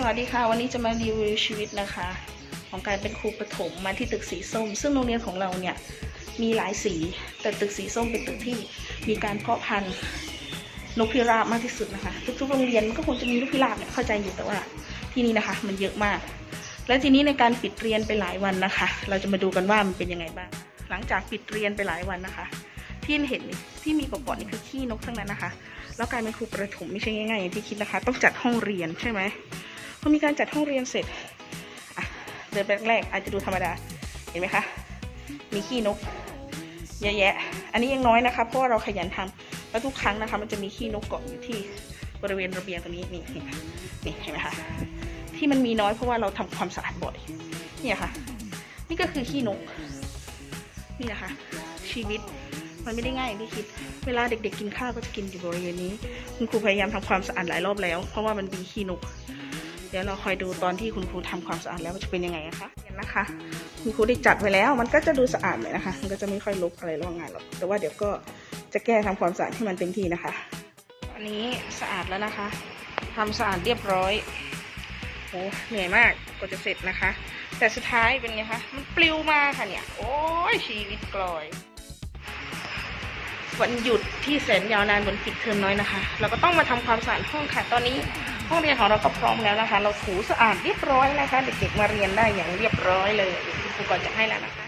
สวัสดีค่ะ วันนี้จะมารีวิวชีวิตนะคะ ของการเป็นครูประถมมาที่ตึกสีส้ม ซึ่งโรงเรียนของเราเนี่ยมีหลายสี แต่ตึกสีส้มเป็นตึกที่มีการเพาะพันธุ์นกพิราบมากที่สุดนะคะทุกๆโรงเรียนมันก็คงจะมีนกพิราบเนี่ยเข้าใจอยู่แต่ว่าที่นี่นะคะ มันเยอะมาก และทีนี้ในการปิดเรียนไปหลายวันนะคะ เราจะมาดูกันว่ามันเป็นยังไงบ้าง หลังจากปิดเรียนไปหลายวันนะคะ ที่เห็นที่มีกอบนี่คือขี้นกทั้งนั้นนะคะ แล้วการเป็นครูประถมไม่ใช่ง่ายๆอย่างที่คิดนะคะ ต้องจัดห้องเรียนใช่ไหม พอมีการจัดห้องเรียนเสร็จเดินไปแรกๆอาจจะดูธรรมดา เห็นไหมคะ มีขี้นกเยอะแยะ อันนี้ยังน้อยนะคะ เพราะว่าเราขยันทำแล้วทุกครั้งนะคะ มันจะมีขี้นกเกาะอยู่ที่บริเวณระเบียงตรงนี้นี่นี่เห็นไหมคะ ที่มันมีน้อยเพราะว่าเราทำความสะอาดบ่อยนี่ค่ะ นี่ก็คือขี้นก นี่นะคะ ชีวิตมันไม่ได้ง่ายอย่างที่คิด เวลาเด็ก ๆ กินข้าวก็จะกินอยู่บริเวณนี้ คุณครูพยายามทำความสะอาดหลายรอบแล้ว เพราะว่ามันมีขี้นก เดี๋ยวเราคอยดูตอนที่คุณครูทำความสะอาดแล้วว่าจะเป็นยังไงนะคะเห็นนะคะ คุณครูได้จัดไว้แล้ว มันก็จะดูสะอาดเลยนะคะ มันก็จะไม่ค่อยรกอะไรระหว่างงานหรอกแต่ว่าเดี๋ยวก็จะแก้ทำความสะอาดให้มันเต็มที่นะคะ อันนี้สะอาดแล้วนะคะทำสะอาดเรียบร้อยโอ้เหนื่อยมากกว่าจะเสร็จนะคะ แต่สุดท้ายเป็นไงคะมันปลิวมาค่ะเนี่ย โอ้ยชีวิตกลอย วันหยุดที่แสนยาวนานบนปิดเทอมน้อยนะคะ เราก็ต้องมาทำความสะอาดห้องค่ะ ตอนนี้ห้องเรียนของเราก็พร้อมแล้วนะคะ เราถูสะอาดเรียบร้อยนะคะ เด็กๆมาเรียนได้อย่างเรียบร้อยเลยครูก่อนจะให้แล้วนะคะ